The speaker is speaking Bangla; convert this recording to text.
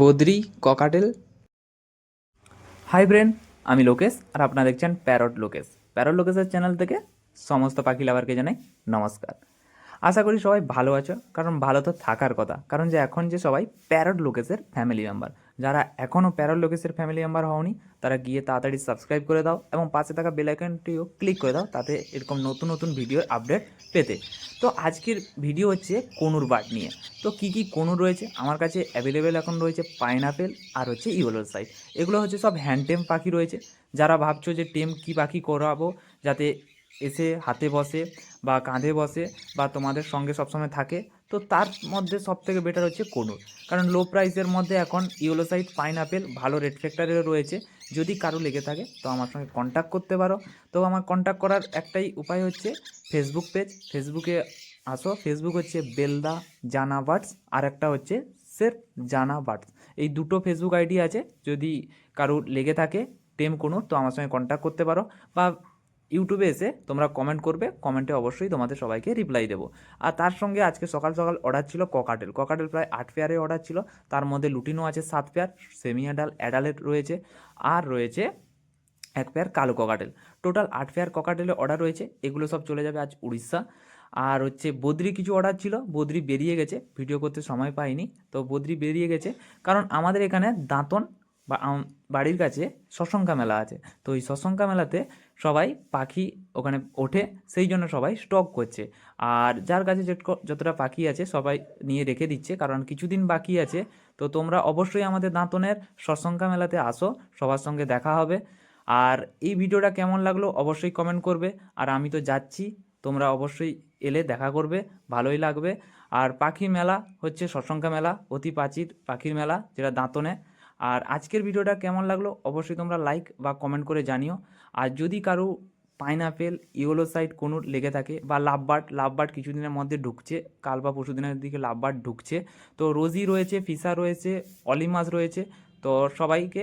বদ্রি, ককাটেল। হাই ব্রেন আমি লোকেশ আর আপনারা দেখছেন প্যারট লোকেশ। প্যারট লোকেশের চ্যানেল থেকে সমস্ত পাখি লাভারকে জানাই নমস্কার। আশা করি সবাই ভালো আছো। কারণ ভালো তো থাকার কথা। কারণ যে এখন যে সবাই প্যারট লোকেশের ফ্যামিলি মেম্বার যারা এখনও প্যারট লোকেশের ফ্যামিলি মেম্বার হওনি, তারা গিয়ে তাড়াতাড়ি সাবস্ক্রাইব করে দাও এবং পাশে থাকা বেল আইকনটিও ক্লিক করে দাও, তাতে এরকম নতুন নতুন ভিডিওর আপডেট পেতে। তো আজকের ভিডিও হচ্ছে কনুর বাট নিয়ে। তো কি কি কনুর রয়েছে? আমার কাছে অ্যাভেলেবেল এখন রয়েছে পাইনাপেল আর হচ্ছে ইয়েলো সাইড এগুলো হচ্ছে সব হ্যান্ড টেম পাখি রয়েছে। যারা ভাবছ যে টেম কি পাখি করাবো, যাতে এসে হাতে বসে বা কাঁধে বসে বা তোমাদের সঙ্গে সবসময় থাকে, তো তার মধ্যে সব থেকে বেটার হচ্ছে কনুর কারণ লো প্রাইসের মধ্যে এখন ইয়েলো সাইড পাইনাপেল ভালো রেড ফ্যাক্টরেও রয়েছে। যদি কারও লেগে থাকে, তো আমার সঙ্গে কন্ট্যাক্ট করতে পারো। তো আমার কন্ট্যাক্ট করার একটাই উপায় হচ্ছে ফেসবুক পেজ ফেসবুকে আসো। ফেসবুক হচ্ছে বেলদা জানা বার্ডস আর একটা হচ্ছে সেফ জানা বার্ডস এই দুটো ফেসবুক আইডি আছে। যদি কারও লেগে থাকে, টেম কোনো, তো আমার সঙ্গে কন্ট্যাক্ট করতে পারো। বা ইউটিউবে এসে তোমরা কমেন্ট করবে কমেন্টে অবশ্যই তোমাদের সবাইকে রিপ্লাই দেবো। আর তার সঙ্গে আজকে সকাল সকাল অর্ডার ছিল ককাটেল ককাটেল প্রায় আট পেয়ারে অর্ডার ছিল। তার মধ্যে লুটিনো আছে সাত পেয়ার সেমি অ্যাডাল অ্যাডালেট রয়েছে। আর রয়েছে এক পেয়ার কালো ককাটেল টোটাল আট পেয়ার ককাটেলের অর্ডার রয়েছে। এগুলো সব চলে যাবে আজ উড়িষ্যা। আর হচ্ছে বদ্রি কিছু অর্ডার ছিল। বদ্রি বেরিয়ে গেছে। ভিডিও করতে সময় পাইনি। তো বদ্রি বেরিয়ে গেছে। কারণ আমাদের এখানে দাঁতন বা বাড়ির কাছে সশঙ্কা মেলা আছে। তো ওই সশঙ্কা মেলাতে সবাই পাখি ওখানে ওঠে, সেই জন্য সবাই স্টক করছে। আর যার কাছে যতটা পাখি আছে সবাই নিয়ে রেখে দিচ্ছে, কারণ কিছুদিন বাকি আছে। তো তোমরা অবশ্যই আমাদের দাঁতনের সশঙ্কা মেলাতে আসো, সবার সঙ্গে দেখা হবে। আর এই ভিডিওটা কেমন লাগল অবশ্যই কমেন্ট করবে। আর আমি তো যাচ্ছি, তোমরা অবশ্যই এলে দেখা করবে, ভালোই লাগবে। আর পাখি মেলা হচ্ছে সশঙ্কা মেলা, অতি প্রাচীর পাখির মেলা, যেটা দাঁতনে। আর আজকের ভিডিওটা কেমন লাগল অবশ্যই তোমরা লাইক বা কমেন্ট করে জানিও। আর যদি কারও পাইনাপেল ইয়েলো সাইড কোনো লেগে থাকে বা লাভবার্ড লাভবার্ড কিছুদিনের মধ্যে ঢুকছে, কাল বা পরশু দিনের দিকে লাভবার্ড ঢুকছে, তো রোজি রয়েছে, ফিসা রয়েছে, অলিমাস রয়েছে, তো সবাইকে